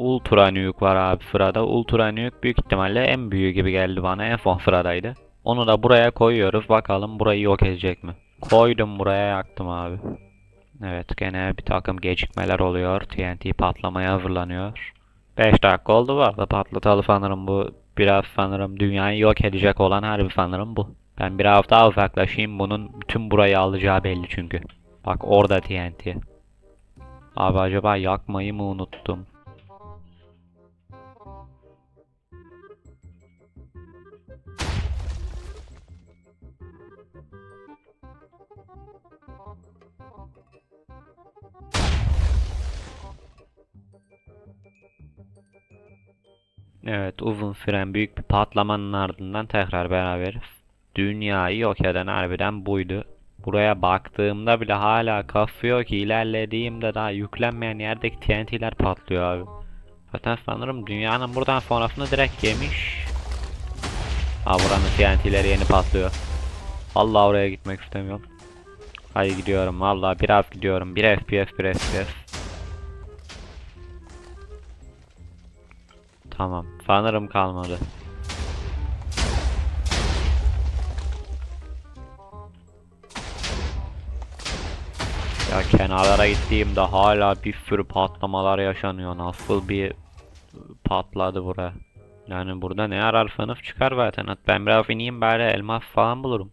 Ultra Nuke var abi Fıra'da. Ultra Nuke büyük ihtimalle en büyüğü gibi geldi bana. En son Fıra'daydı. Onu da buraya koyuyoruz. Bakalım burayı yok edecek mi? Koydum buraya yaktım abi. Evet gene bir takım gecikmeler oluyor. TNT patlamaya hazırlanıyor. 5 dakika oldu bu arada patlatalı sanırım bu. Biraz sanırım dünyayı yok edecek olan harbi sanırım bu. Ben biraz daha uzaklaşayım. Bunun bütün burayı alacağı belli çünkü. Bak orada TNT. Abi acaba yakmayı mı unuttum? Evet uzun süren büyük bir patlamanın ardından tekrar beraberiz. Dünyayı yok eden harbiden buydu. Buraya baktığımda bile hala kasıyor ki ilerlediğimde daha yüklenmeyen yerdeki TNT'ler patlıyor abi. Zaten sanırım dünyanın buradan sonrasını direkt yemiş. Ha buranın TNT'leri yeni patlıyor. Allah oraya gitmek istemiyorum. Hayır gidiyorum valla biraz gidiyorum. 1 FPS 1 FPS. Tamam. Sanırım kalmadı. Ya kenarlara gittiğimde hala bir sürü patlamalar yaşanıyor. Nasıl bir patladı bura. Yani burada ne ararsanız çıkar zaten. Ben biraz ineyim bari elmas falan bulurum.